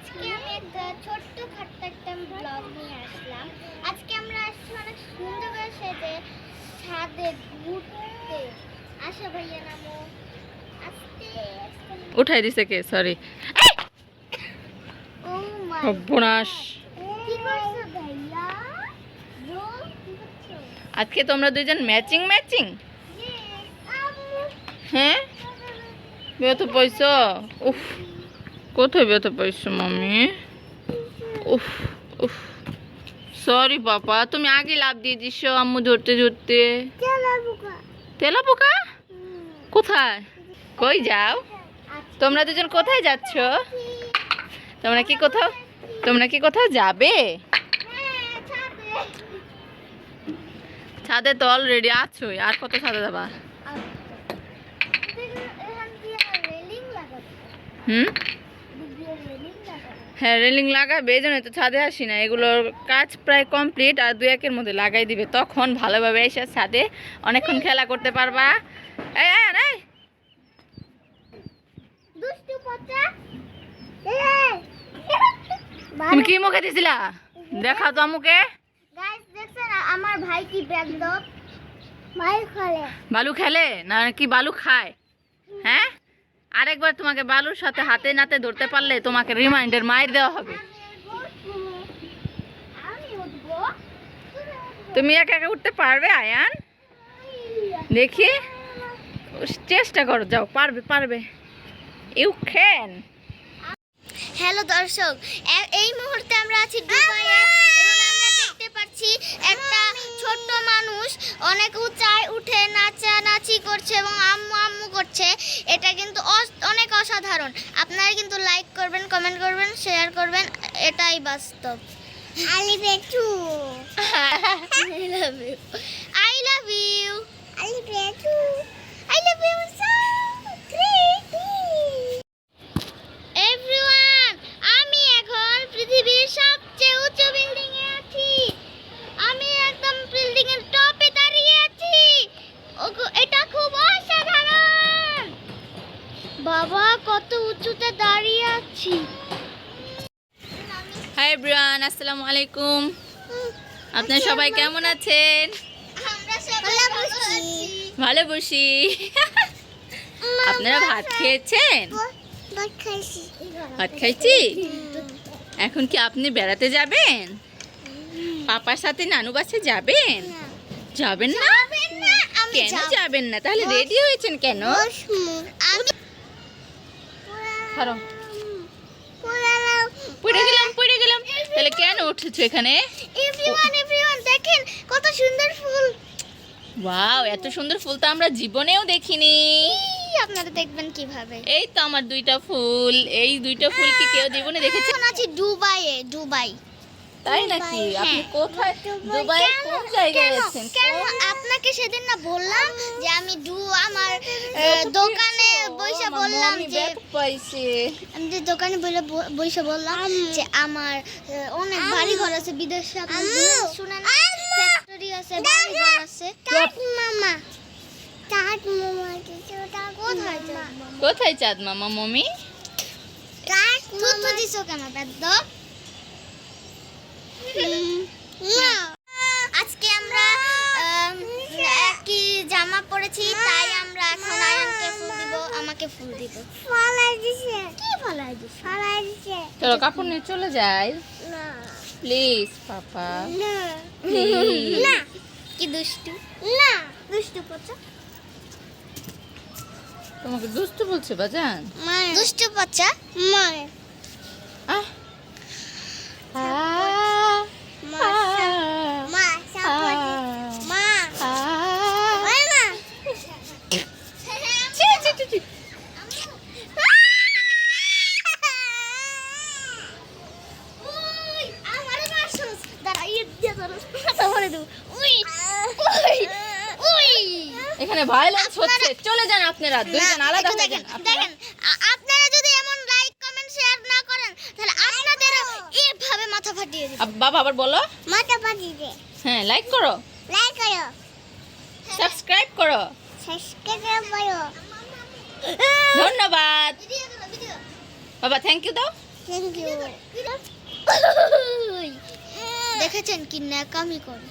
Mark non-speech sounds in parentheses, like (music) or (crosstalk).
আজকে আমি একটা ছোট্ট খাট্ট একটা ব্লগ নিয়ে আসলাম। আজকে আমরা আসছি অনেক সুন্দর করে সেজে ছাদে ঘুরতে। আসো ভাইয়া নামো। উঠাই দিছে কে? সরি সর্বনাশ। আজকে তোমরা দুইজন ম্যাচিং ম্যাচিং হ্যাঁ? বেত পয়সা উফ। কোথায় ব্যথা পয়সা মামি? উফ উফ। সরি পাপা তুমি আগে লাভ দিয়ে দিস আম্মু ধরতে ধরতে। তেলা পোকা? কোথায়? কই যাও? তোমরা দুজন কোথায় যাচ্ছ? তোমরা কি কোথাও তোমরা কি কোথাও যাবে? ছাদে তো অলরেডি আছোই আর কত ছাদে যাবা? লাগাতে হুম? হ্যাঁ রেলিং লাগাবে এই জন্য তো ছাদে আসি না। এগুলোর কাজ প্রায় কমপ্লিট আর দু একের মধ্যে লাগাই দিবে। তখন ভালোভাবে এসে ছাদে অনেকক্ষণ খেলা করতে পারবা। এই তুমি কি মুখে দিছিলা? দেখাও তো আমুকে আমার ভাই কি বালু খেলে? না কি বালু খায়? হ্যাঁ? আরেকবার তোমাকে বালুর সাথে হাতে নাতে ধরতে পারলে তোমাকে রিমাইন্ডার মাইর দেওয়া হবে। তুমি একা একা উঠতে পারবে, আয়ান? দেখি। চেষ্টা করো, যাও, পারবে পারবে। ইউ ক্যান হ্যালো দর্শক এই মুহূর্তে আমরা আছি দুবাইয়ে পাচ্ছি একটা ছোট্ট মানুষ অনেক উঁচায় উঠে নাচানাচি করছে এবং আম্মু আম্মু করছে। এটা কিন্তু অনেক অসাধারণ। আপনারা কিন্তু লাইক করবেন কমেন্ট করবেন শেয়ার করবেন এটাই বাস্তব। আলি বেটু I love you I love you I love you crazy everyone আমি এখন পৃথিবীর সবচেয়ে উঁচু বিল্ডিং এ আছি আমি একদম বিল্ডিং এর টপে দাঁড়িয়ে আছি ওগো- এটা খুব অসাধারণ বাবা কত উঁচুতে দাঁড়িয়ে আছি হাই এভরিওয়ান আসসালামু আলাইকুম আপনারা সবাই কেমন আছেন? আমরা সবাই ভালো আছি। ভালো বসি। আপনারা ভাত খেয়েছেন? ভাত খাইছি। ভাত খাইছি? এখন কি আপনি বেড়াতে যাবেন? পাপার সাথে নানু বাসে যাবেন? যাবেন না? যাবেন না আমি কেন যাবেন না? তাহলে রেডি হয়েছেন কেন? উঠেছো এখানে? এভরিওয়ান এভরিওয়ান দেখেন কত সুন্দর ফুল। ওয়াও এত সুন্দর ফুল তো আমরা জীবনেও দেখিনি। আপনারা দেখবেন কীভাবে। এই তো আমার দুইটা ফুল। এই দুইটা ফুল কি কেউ জীবনে দেখেছে? আছে আছি দুবাইয়ে দুবাই। তাই নাকি? হ্যাঁ। আপনি কোথায়? দুবাই কোন জায়গায় কেন? আছেন? কেন আপনাকে সেদিন না বললাম যে আমি দু আমার দোকানে বসে বললাম যে পাইছে। আমি যে দোকানে বলে বললাম যে আমার অনেক বাড়ি ঘর আছে বিদেশে আপনি শুনেন ফ্যাক্টরি আছে বাড়ি ঘর আছে। মামা। চাট মামা কোথায় কোথায় চাঁদ মামা মমি? চাট মামা। দিছো কেন বেদ্দ আজকে আমরা আম, একই জামা পরেছি তাই আমরা এখন আয়নকে ফুল দিব আমাকে ফুল দিব। ফলাই দিছে কি ফলাই দিছে ফলাই দিছে চলো কাপড় নিয়ে চলে যাই। না। Please papa. না। না। কি দুষ্টু? না। দুষ্টু পচা। তোমাকে দুষ্টু বলছে বাজান। দুষ্টু পচা? মানে এখানে ভায়োলেন্স হচ্ছে। চলে যান আপনারা দুইজন আলাদা হয়ে দেখেন যান আপনারা- দেখেন আপনারা যদি এমন লাইক কমেন্ট শেয়ার না করেন তাহলে আপনাদের এভাবে মাথা ফাটিয়ে দিব। বাবা আবার বলো। মাথা ফাটিয়ে দে। হ্যাঁ লাইক করো। লাইক করো। সাবস্ক্রাইব করো। সাবস্ক্রাইব করো। ধন্যবাদ। বাবা থ্যাংক ইউ দাও। থ্যাংক ইউ (laughs) দেখেছেন কি ন্যাকামি করে।